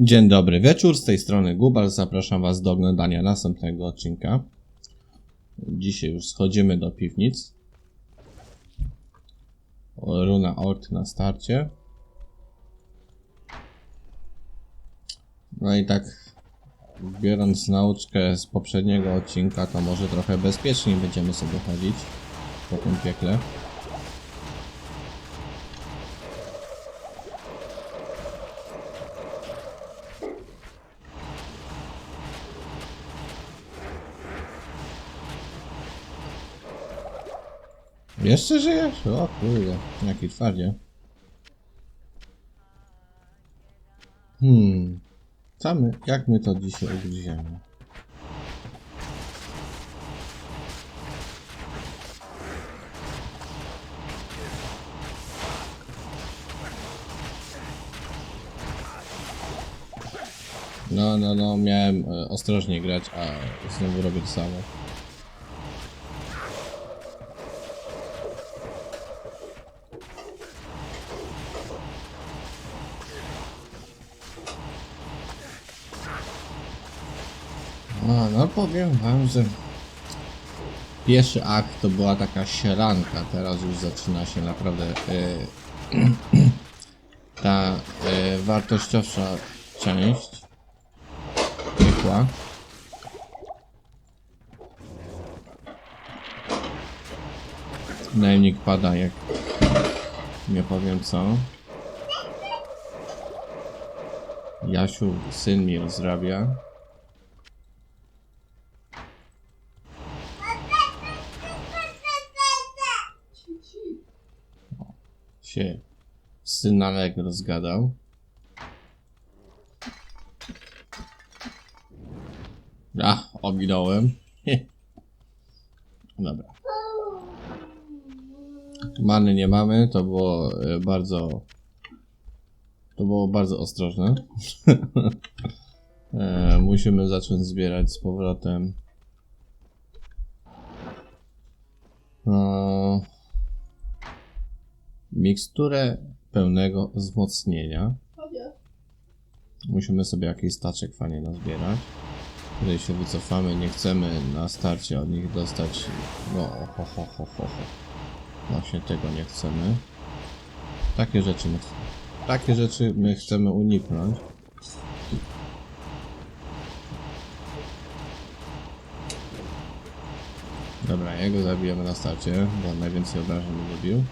Dzień dobry wieczór, z tej strony Gubal, zapraszam was do oglądania następnego odcinka. Dzisiaj już schodzimy do piwnic. Runa Ort na starcie. No i tak, biorąc nauczkę z poprzedniego odcinka, to może trochę bezpieczniej będziemy sobie chodzić po tym piekle. Jeszcze żyjesz? O kurde, jaki twardzie. Hmm. Co my, jak my to dzisiaj ugryziemy? No, no, no, miałem e, ostrożnie grać, a znowu robię to samo. Powiem wam, że pierwszy akt to była taka sieranka, teraz już zaczyna się naprawdę e, ta e, wartościowsza część piekła. Najemnik pada jak nie powiem co. Jasiu, syn mi rozrabia. się synalek rozgadał. A, ominąłem. Dobra. Many nie mamy, to było e, bardzo... To było bardzo ostrożne. e, musimy zacząć zbierać z powrotem. No miksturę pełnego wzmocnienia. Musimy sobie jakiś staczek fajnie nazbierać. Tutaj się wycofamy, nie chcemy na starcie od nich dostać. No, ho, ho, ho, ho, ho. Właśnie tego nie chcemy. Takie rzeczy my, takie rzeczy my chcemy uniknąć. Dobra, jego zabijemy na starcie, bo najwięcej obrażeń zrobił.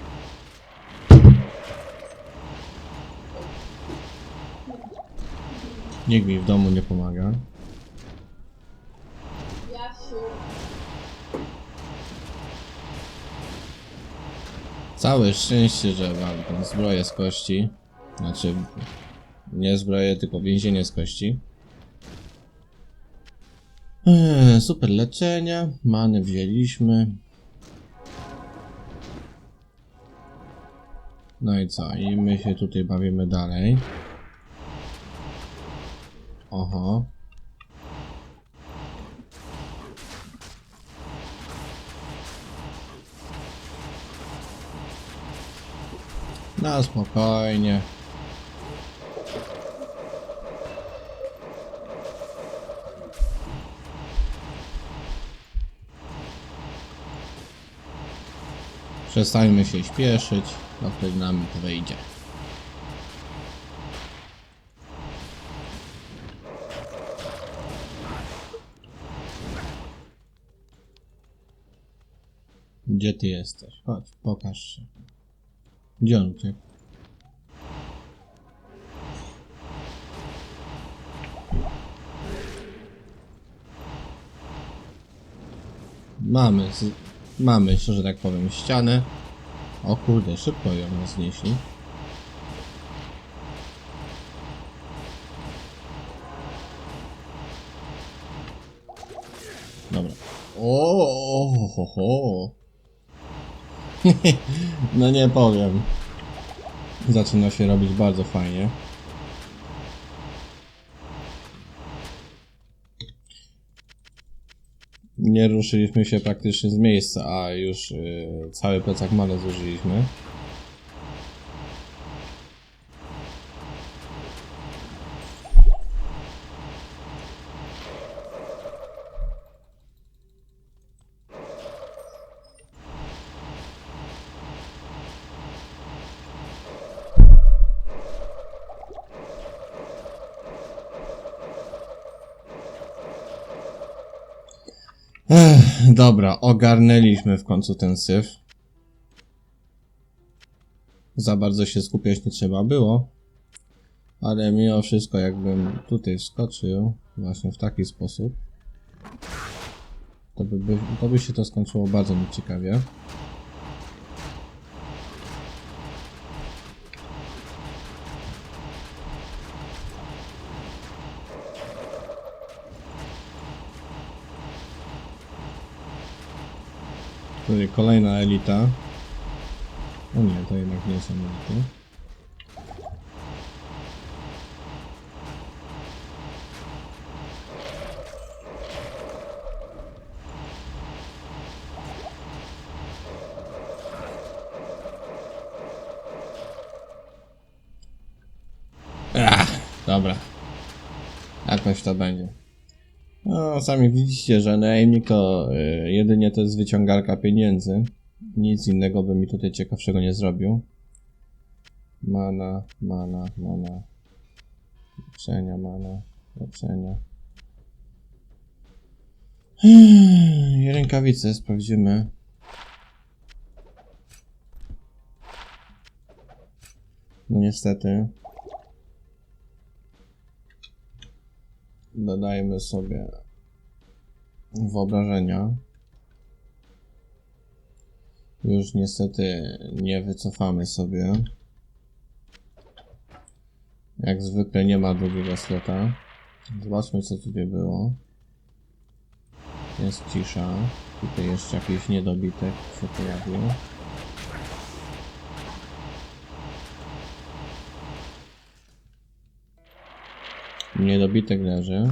Nikt mi w domu nie pomaga. Całe szczęście, że mam zbroję z kości. Znaczy, nie zbroję, tylko więzienie z kości. Eee, super leczenia. Many wzięliśmy. No i co? I my się tutaj bawimy dalej. Oho. Na spokojnie. Przestańmy się śpieszyć, no wtedy nam to wyjdzie. Gdzie ty jesteś? Chodź, pokaż się. Gdzie on uciekł? Mamy, z, mamy, że tak powiem, ścianę. O kurde, szybko ją znieśli. Dobra. O, ho, ho. no nie powiem. Zaczyna się robić bardzo fajnie. Nie ruszyliśmy się praktycznie z miejsca, a już y, cały plecak many zużyliśmy. Dobra, ogarnęliśmy w końcu ten syf. Za bardzo się skupiać nie trzeba było. Ale mimo wszystko, jakbym tutaj wskoczył właśnie w taki sposób, to by, by, to by się to skończyło bardzo nieciekawie. Tutaj kolejna elita. O nie, to jednak nie są elity. Ach, dobra. Jakoś to będzie. No, sami widzicie, że najemnik to y, jedynie to jest wyciągarka pieniędzy. Nic innego by mi tutaj ciekawszego nie zrobił. Mana, mana, mana. Leczenia, mana, leczenia. I rękawice sprawdzimy. No niestety. Dodajmy sobie wyobrażenia. Już niestety nie wycofamy sobie. Jak zwykle nie ma drugiego slota. Zobaczmy co tutaj było. Jest cisza. Tutaj jeszcze jakiś niedobitek się pojawił. Niedobitek leży.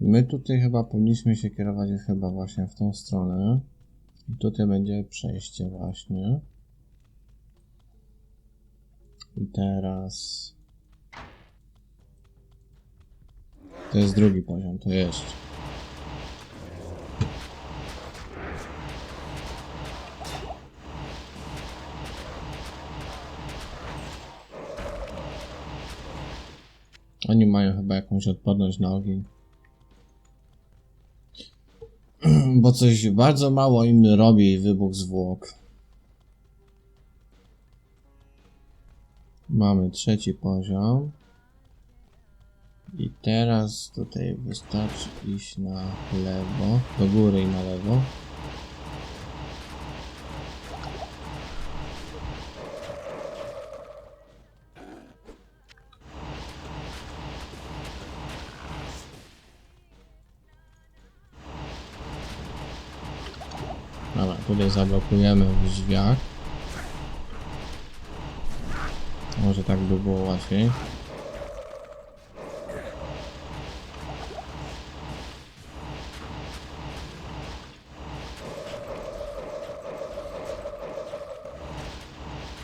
My tutaj chyba powinniśmy się kierować chyba właśnie w tą stronę. I tutaj będzie przejście właśnie. I teraz... To jest drugi poziom, to jest. Oni mają chyba jakąś odporność na ogień. Bo coś bardzo mało im robi wybuch zwłok. Mamy trzeci poziom. I teraz tutaj wystarczy iść na lewo, do góry i na lewo. Tutaj zablokujemy w drzwiach. Może tak by było łatwiej.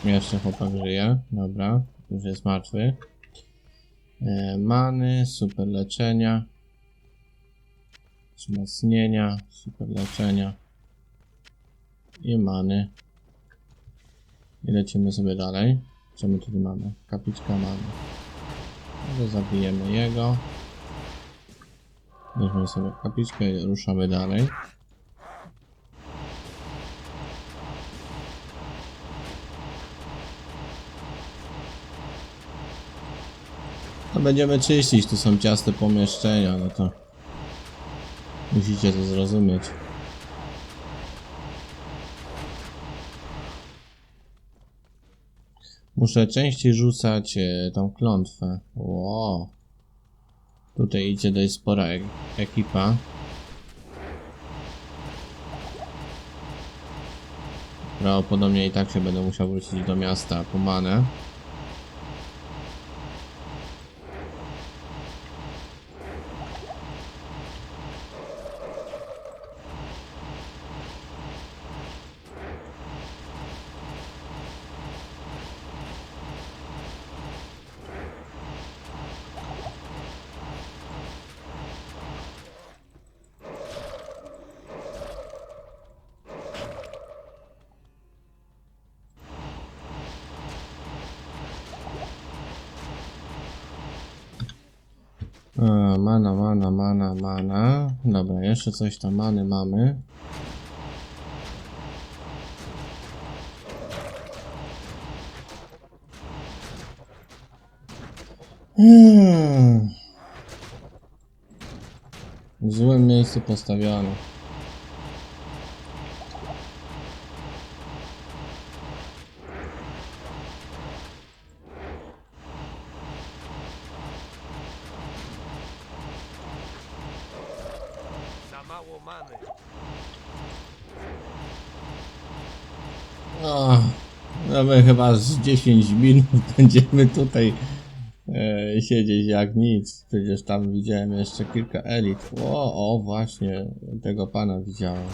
Jeszcze chłopak żyje. Dobra, już jest martwy. E, many, super leczenia. Wzmocnienia, super leczenia i many. I lecimy sobie dalej. Co my tutaj mamy? Kapliczka mamy. Może zabijemy jego. Weźmy sobie kapliczkę i ruszamy dalej. No będziemy czyścić, tu są ciaste pomieszczenia, no to musicie to zrozumieć. Muszę częściej rzucać e, tą klątwę. Wow. Tutaj idzie dość spora ek ekipa. Prawdopodobnie i tak się będę musiał wrócić do miasta po manę. A, mana, mana, mana, mana. Dobra, jeszcze coś tam many mamy. Hmm. W złym miejscu postawione. Za mało many. O, no my chyba z 10 minut będziemy tutaj e, siedzieć jak nic. Przecież tam widziałem jeszcze kilka elit. O, o, właśnie, tego pana widziałem.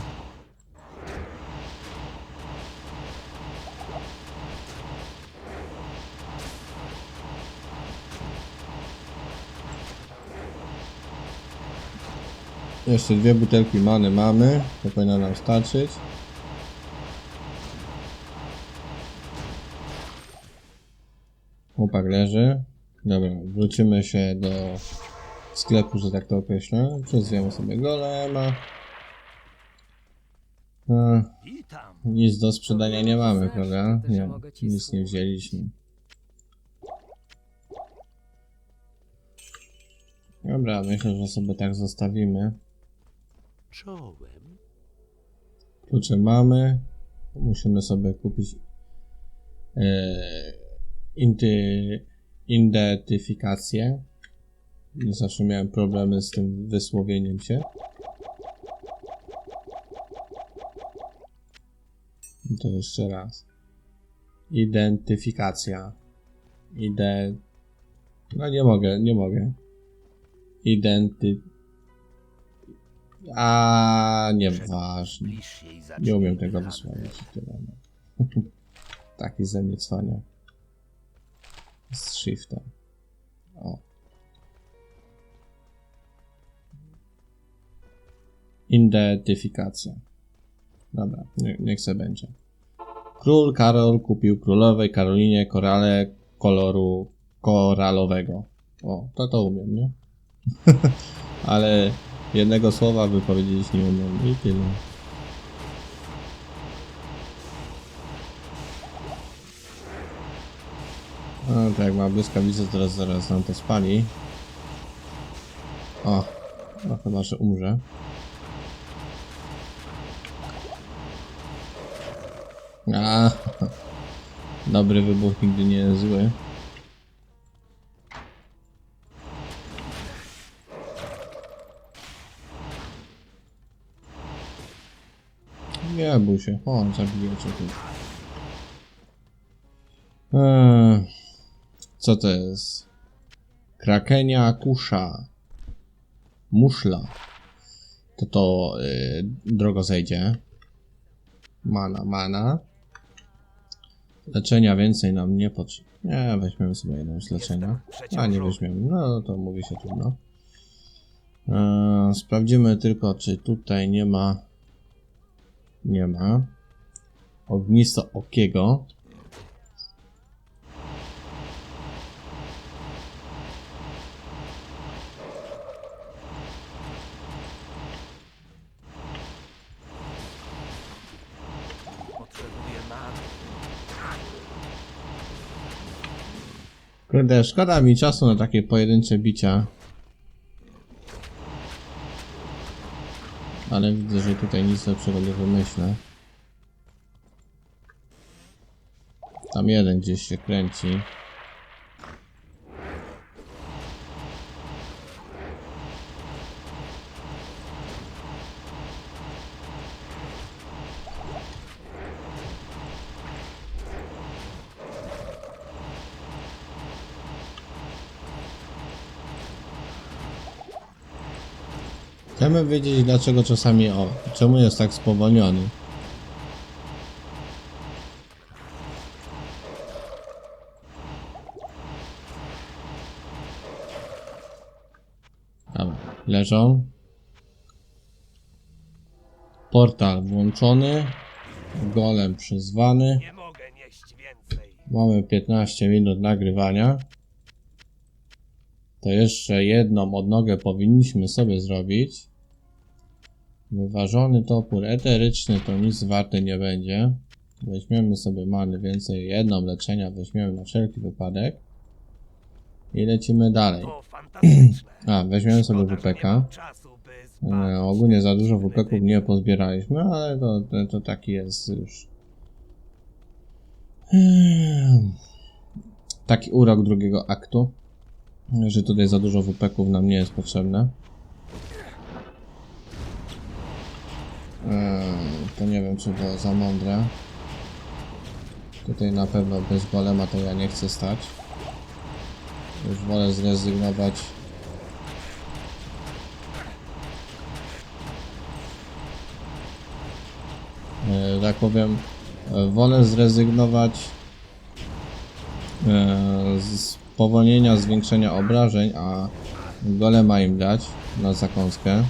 Jeszcze dwie butelki many mamy, to powinno nam starczyć. Chłopak leży. Dobra, wrócimy się do sklepu, że tak to określę. Przezwiemy sobie golema. Witam. nic do sprzedania nie mamy, prawda? Nie, nic nie wzięliśmy. Dobra, myślę, że sobie tak zostawimy. Czołem. Klucze mamy. Musimy sobie kupić e, inty, identyfikację. Zawsze miałem problemy z tym wysłowieniem się. I To jeszcze raz. Identyfikacja. Ide... No nie mogę, nie mogę. Identy... A nieważne. Nie umiem tego. No. Taki ze mnie cwania. Z shiftem. O. Identyfikacja. Dobra, nie, niech se będzie. Król Karol kupił królowej Karolinie korale koloru koralowego. O, to to umiem, nie? Ale jednego słowa wypowiedzieć nie umiem i tyle. No tak, ma błyskawicę, teraz zaraz nam to spali. O, no chyba, że umrze. A, dobry wybuch nigdy nie jest zły. Bój się, o, zabiję cię tu. Eee, co to jest? Krakenia kusza. Muszla. To to yy, drogo zejdzie. Mana, mana. Leczenia więcej nam nie potrzeba. Nie, weźmiemy sobie jedną z leczenia. A nie weźmiemy. No to mówi się trudno. Eee, sprawdzimy tylko, czy tutaj nie ma. Nie ma. Ognisto okiego. Kurde, szkoda mi czasu na takie pojedyncze bicia. Ale widzę, że tutaj nic lepszego nie wymyślę. Tam jeden gdzieś się kręci. Chcemy wiedzieć dlaczego czasami o, czemu jest tak spowolniony. Dobra, leżą. Portal włączony. Golem przyzwany. Mamy 15 minut nagrywania. To jeszcze jedną odnogę powinniśmy sobie zrobić. Wyważony topór eteryczny to nic warty nie będzie. Weźmiemy sobie many więcej, jedną leczenia weźmiemy na wszelki wypadek. I lecimy dalej. A, weźmiemy sobie WPK. E, ogólnie za dużo WPków nie pozbieraliśmy, ale to, to, to taki jest już. Taki urok drugiego aktu, że tutaj za dużo WPków nam nie jest potrzebne. To nie wiem, czy było za mądre. Tutaj na pewno bez golema to ja nie chcę stać. Już wolę zrezygnować e, tak powiem, e, wolę zrezygnować e, z spowolnienia, zwiększenia obrażeń, a golema im dać na zakąskę.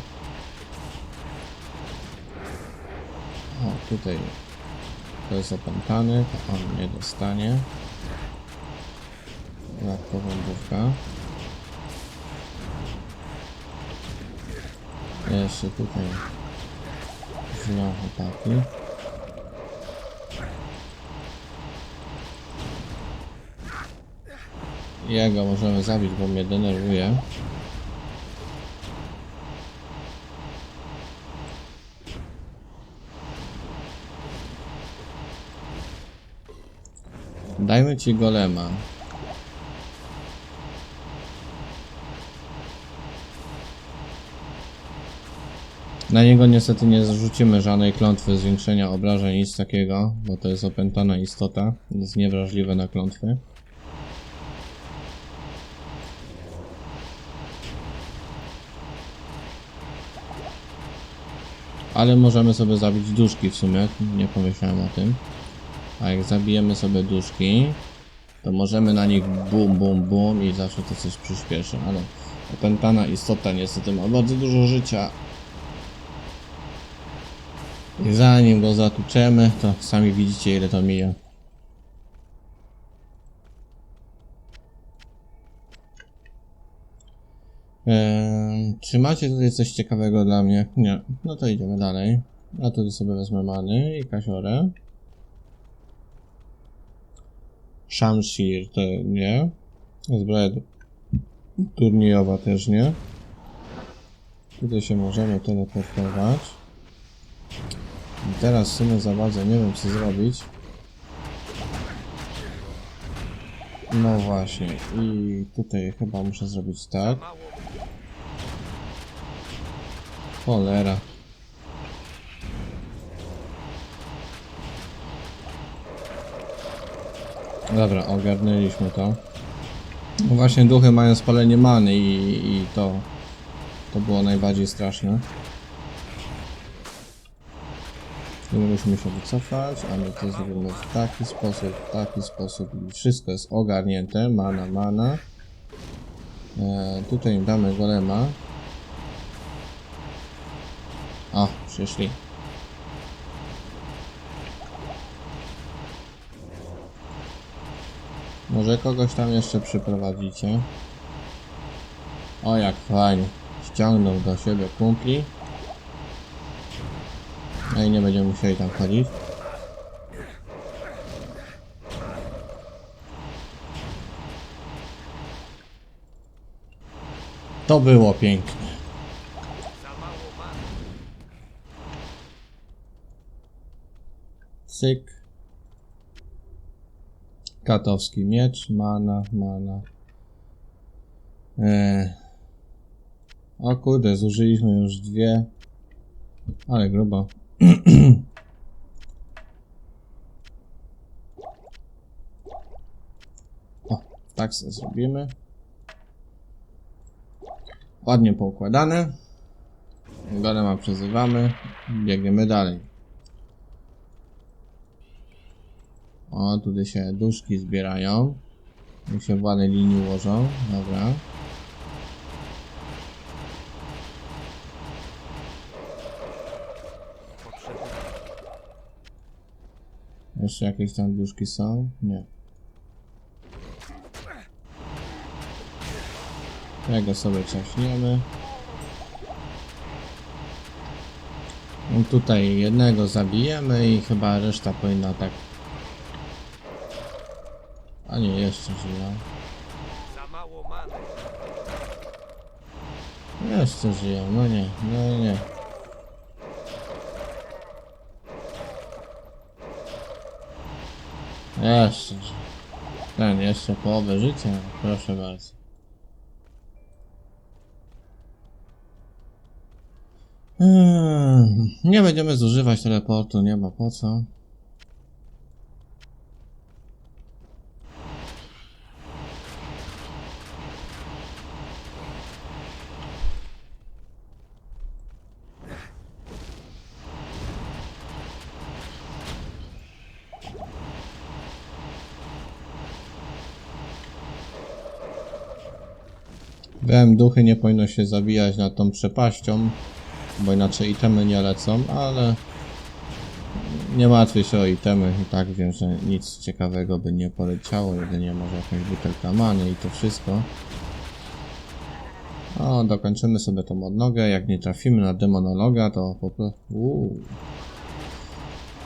Tutaj to jest opętany, to on nie dostanie. Dodatkowa główka. Jeszcze tutaj źle chłopaki. Jego możemy zabić, bo mnie denerwuje. Dajmy ci golema. Na niego niestety nie zrzucimy żadnej klątwy zwiększenia obrażeń, nic takiego, bo to jest opętana istota, jest niewrażliwe na klątwy. Ale możemy sobie zabić duszki w sumie, nie pomyślałem o tym. A jak zabijemy sobie duszki, to możemy na nich bum, bum, bum i zawsze to coś przyspieszy, ale opętana istota niestety ma bardzo dużo życia. I zanim go zatuczemy, to sami widzicie ile to mija. Eee, czy macie tutaj coś ciekawego dla mnie? Nie. No to idziemy dalej. A tutaj sobie wezmę many i kasiorę. Shamshir to nie. Zbroja tu- turniejowa też nie. Tutaj się możemy teleportować. I teraz w sumie za bardzo nie wiem co zrobić. No właśnie, i tutaj chyba muszę zrobić tak. Cholera. Dobra, ogarnęliśmy to. No właśnie duchy mają spalenie many i, i to to było najbardziej straszne. Tu musimy się wycofać, a my to zrobimy w taki sposób, w taki sposób i wszystko jest ogarnięte, mana, mana. E, tutaj damy golema. O, przyszli. Może kogoś tam jeszcze przyprowadzicie? O, jak fajnie. Ściągnął do siebie kumpli. No i nie będziemy musieli tam chodzić. To było piękne. Cyk. Katowski miecz, mana, mana. Eee. O kurde, zużyliśmy już dwie. Ale grubo. o, tak sobie zrobimy. Ładnie poukładane. Golema przezywamy. Biegniemy dalej. O, tutaj się duszki zbierają. I się w ładnej linii ułożą. Dobra. Jeszcze jakieś tam duszki są? Nie. Tego sobie ciaśniemy. No Tutaj jednego zabijemy i chyba reszta powinna tak... A nie, jeszcze żyją. Za mało many. Jeszcze żyją, no nie, no nie. Jeszcze. Ten, jeszcze połowę życia, proszę bardzo. Hmm, nie będziemy zużywać teleportu, nie ma po co. Wiem, duchy nie powinno się zabijać nad tą przepaścią, bo inaczej itemy nie lecą, ale nie martwię się o itemy i tak wiem, że nic ciekawego by nie poleciało, jedynie może jakaś butelka many i to wszystko. O, dokończymy sobie tą odnogę, jak nie trafimy na demonologa, to po prostu...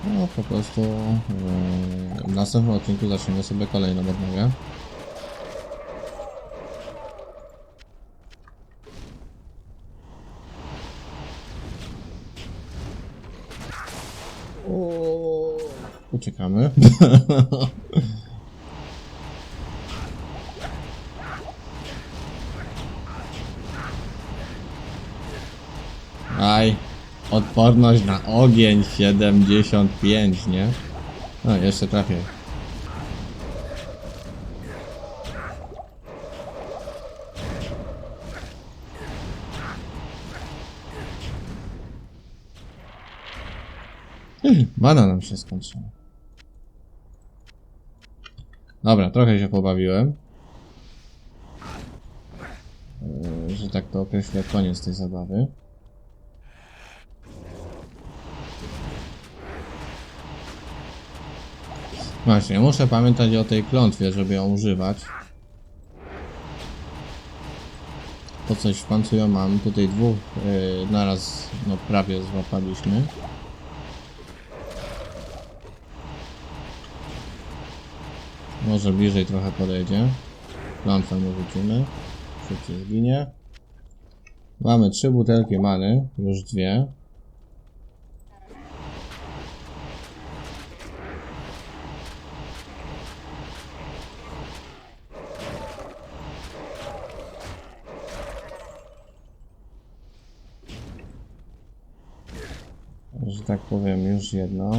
No, po prostu yy, w następnym odcinku zaczniemy sobie kolejną odnogę. Uciekamy. Aj, odporność na ogień 75, nie? No, jeszcze trafię. Mana nam się skończyła. Dobra, trochę się pobawiłem. Yy, że tak to określę, koniec tej zabawy. Właśnie, muszę pamiętać o tej klątwie, żeby ją używać. Po coś w końcu ją mam. Tutaj dwóch yy, naraz, no prawie złapaliśmy. Może bliżej trochę podejdzie. Lampę mu rzucimy. Szybciej zginie. Mamy trzy butelki many, już dwie. Że tak powiem, już jedną.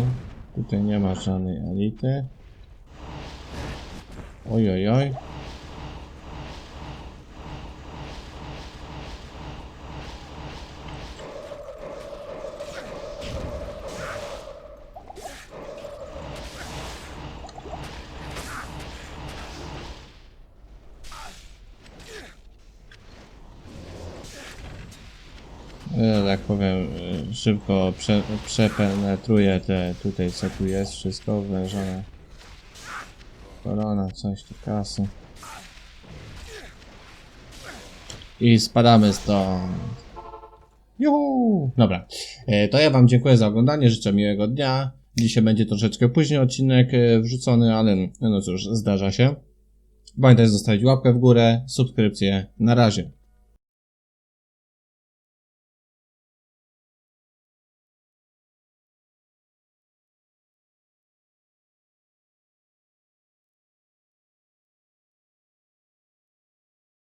Tutaj nie ma żadnej elity. Oj, oj, oj. E, tak powiem, e, szybko prze, przepenetruję te tutaj co tu jest, wszystko wężone. Korona, coś tu kasy. I spadamy stąd. Juhu! Dobra. E, to ja wam dziękuję za oglądanie, życzę miłego dnia. Dzisiaj będzie troszeczkę później odcinek e, wrzucony, ale no cóż, zdarza się. Pamiętaj zostawić łapkę w górę, subskrypcję. Na razie.